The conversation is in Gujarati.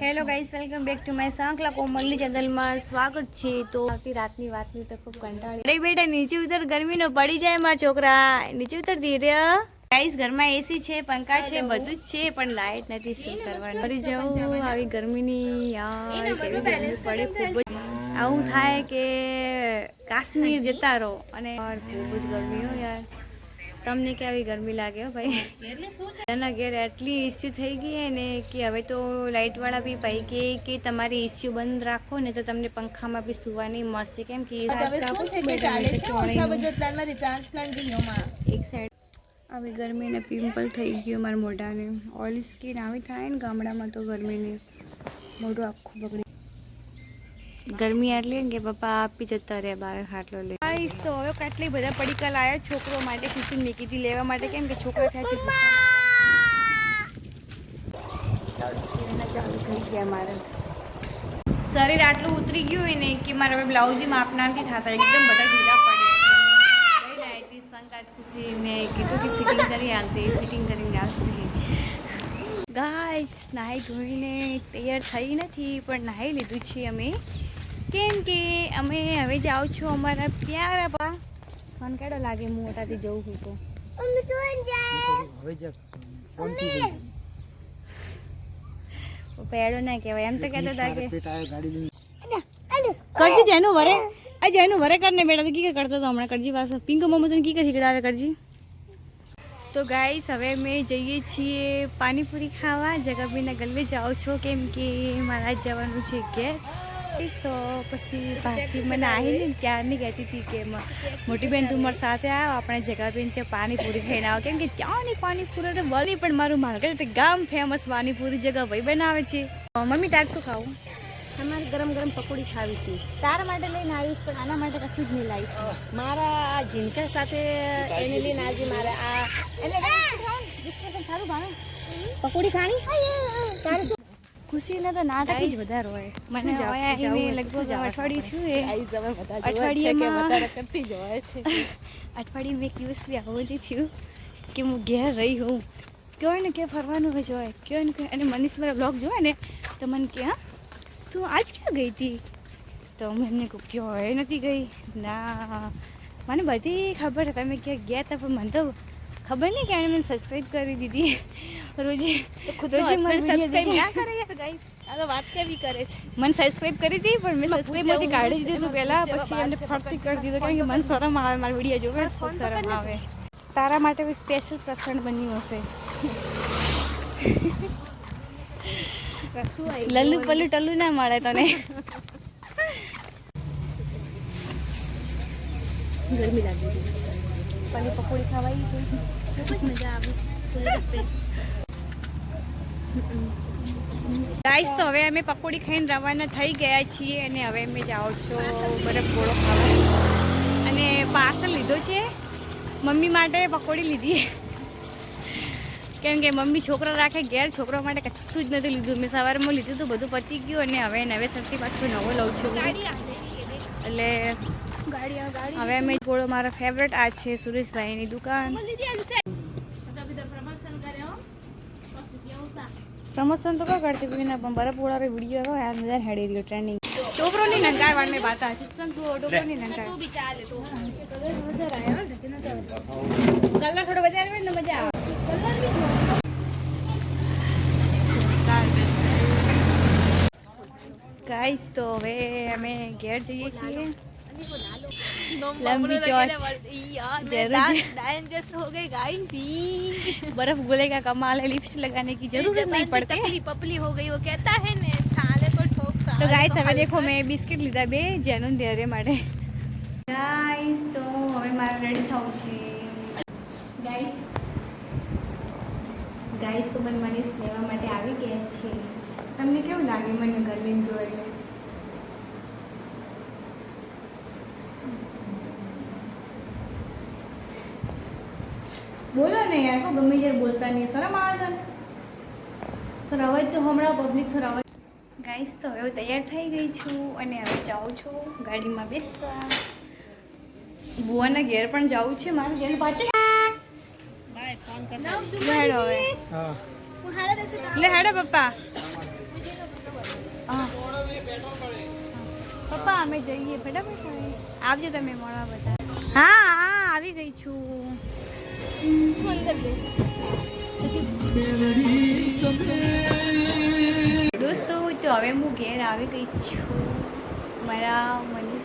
Hello guys welcome back to my Sankla કોમલની ચેનલમાં સ્વાગત છે. તો આવતી રાતની વાતની તો ખૂબ કંટાળી. અરે બેટા નીચે ઉતર. ગરમીનો પડી જાય મારા છોકરા. નીચે ઉતર ધીરે. ગાઈઝ ઘરમાં એસી છે પંખા છે બધું જ છે પણ લાઇટ નથી શું કરવાનું. ફરી જવું આવી ગરમીની યાર. કેવી ગરમી પડે. ખૂબ જ આવું થાય કે કાશ્મીર જતા રહો. અને ખૂબ જ ગરમી હો યાર. તમને કેવી ગરમી લાગે હો ભાઈ? એના ઘેર એટલી ઇસ્યુ થઈ ગઈ ને કે હવે તો લાઇટવાળા બી ભાઈ કે કે તમારી ઇસ્યુ બંધ રાખો ને તો તમને પંખામાં બી સુવા નહીં મળશે. કેમ કે એક સાઈડ આવી ગરમીને પિમ્પલ થઈ ગયું મારા મોઢાને. ઓઇલી સ્કિન આવી થાય ને ગામડામાં તો ગરમીને મોઢું આખું બગડી. ગરમી એટલી કે પપ્પા આપી જતા રહ્યા બાર ખાટલો લે આઈસ તો હવે કેટલી બધા પડીકા લાયા છોકરો માટે ટિફિન મેકી હતી લેવા માટે. કેમ કે છોકરા થાય છે ચાલુ થઈ ગયા મારે? શરીર આટલું ઉતરી ગયું હોય ને કે મારે હવે બ્લાઉઝી માપના નથી થતા. એકદમ બધા ઢીલા પડે આવી ખુશીને કીધું કે ફિટિંગ કરી આલતી ફિટિંગ કરીને આવશે ગાઈસ નાહી ધોઈને તૈયાર થઈ નથી પણ નાહી લીધું છે અમે. કેમ કે અમે હવે જાઉં છું અમારા પ્યારા પા. ફોન કેડો લાગે હું મોટાથી જવું છું તો. પેડો ના કહેવાય એમ તો કહેતા હતા કે કરજી જેનું વરે. આ જેનું વરે કરને બેટા તો કી કરતો હતો હમણાં? કરજી પાસે પિંક મમ્મી તને કી કથી કરાવે કરજી? તો ગાઈસ હવે અમે જઈએ છીએ પાણીપુરી ખાવા. જગાબીના ગલ્લે જાઉં છો કેમ કે મારા જ જવાનું છે ઘેર. તો પછી ભારતી મને આવીને ત્યારની કહેતી હતી કે મોટી બેન તું મારી સાથે આવ આપણે જગાબેન ત્યાં પાણીપુરી ખાઈને આવો. કેમ કે ત્યાંની પાણીપુરી તો બની પણ મારું માર્કેટ ગામ ફેમસ પાણીપુરી જગા ભાઈ બનાવે છે. મમ્મી તાર શું ખાવું? અમારે ગરમ ગરમ પકોડી ખાવી છે. તારા માટે લઈને આવીશ પણ આના માટે કશું જ નહીં લાવીશ. મારા આ જીનકા સાથે એને લઈને આજે મારે આ એને બિસ્કિટ પણ સારું ભાવે પકોડી ખાણી? તારે શું ખુશીને તો ના થકી જ વધારે હોય. મને લગભગ અઠવાડિયું થયું એ. અઠવાડિયામાં- કરતી જવાય છે. અઠવાડિયે એક દિવસ બી આવું થયું કે હું ઘેર રહી હોઉં. કહેવાય ને કે ફરવાનું હોય જોવાય કહેવાય ને કે અને મનીષ મારા બ્લોગ જોવે ને તો મને કે હા તું આજ ક્યાં ગઈ હતી તો મેં એમને કહું ક્યાંય નથી ગઈ. ના. મને બધી ખબર હતા તમે ક્યાં ગયા હતા પણ મને તો ખબર નહીં કે મને સબસ્ક્રાઈબ કરી દીધી. રોજે રોજે મને સબસ્ક્રાઇબ ના કરે યાર ગાઈસ આ તો વાત કેવી કરે છે? મને સબસ્ક્રાઇબ કરી હતી પણ મેં સબસ્ક્રાઇબમાંથી કાઢી દીધું પહેલા પછી એમને ફરતી કરી દીધું કારણ કે મને શરમ આવે મારા વીડિયો જોવે ફોન શરમ આવે. તારા માટે સ્પેશિયલ પ્રસંગ બન્યું હશે? લલ્લુ પલ્લુ ટલ્લુ ના મળે તને. ગરમી લાગી પકોડી ખાવાઈ ખૂબ જ મજા આવી ગાઈસ તો હવે અમે પકોડી ખાઈને રવાના થઈ ગયા છીએ અને હવે અમે જાઓ છો બરફ ગોળો ખાવા. અને પાર્સલ લીધો છે. મમ્મી માટે પકોડી લીધી. કેમ કે મમ્મી છોકરા રાખે ઘેર છોકરા માટે કશું જ નથી લીધું. મેં સવારમાં લીધું તો બધું પતી ગયું અને હવે નવેસરથી પાછું નવો લઉં છું. એટલે હવે અમે ગોળો મારા ફેવરેટ આ છે સુરેશભાઈની દુકાન પ્રમોશન તો કા કરતી કોઈ ના પણ બરફ ગોળાનો વીડિયો આવ્યો યાર મજા હેડી રહ્યો ટ્રેન્ડિંગ છોકરો ની નંગાય વાળને બાતા સિસ્ટમ તું છોકરો ની નંગાય તું બી ચાલે તો. કલર થોડો વધારે આવે ને મજા આવે. ગાઈસ તો હવે અમે ઘેર જઈએ છીએ. લંબી ચોચ जरूर। डायन जैसे हो गई गाइस बर्फ गोले का कमाल है लिप्स लगाने की जरूरत नहीं पड़ती पपली पपली हो गई वो कहता है ने साले को ठोक साले તો ગાઈસ को હવે हल्का દેખો મેં બિસ્કિટ લીધા બે જેનું ધૈર્ય માટે ગાઈસ તો હવે મારે રેડી થવું છે ગાઈસ ગાઈસ તો મને મનીષ લેવા માટે આવી ગયા છે તમને કેવું લાગે મને ઘર લઈને જો એટલે બોલો ને યાર કો ગમે જ્યારે બોલતા નહીં શરમ આવે થોડો અવાજ તો હમણાં પબ્લિક થોડો અવાજ ગાઈસ તો હવે હું તૈયાર થઈ ગઈ છું અને હવે જાઉં છું ગાડીમાં બેસવા. બુવાના ઘેર પણ જવું છે મારું ઘેર પાટી હેડો હવે. હું. હાડા દેશે લે હેડો પપ્પા. પપ્પા અમે જઈએ ફટાફટ. આવજો તમે મળવા બધા. હા હા આવી ગઈ છું. દોસ્તો તો હવે હું ઘેર આવી ગઈ છું. મારા મનની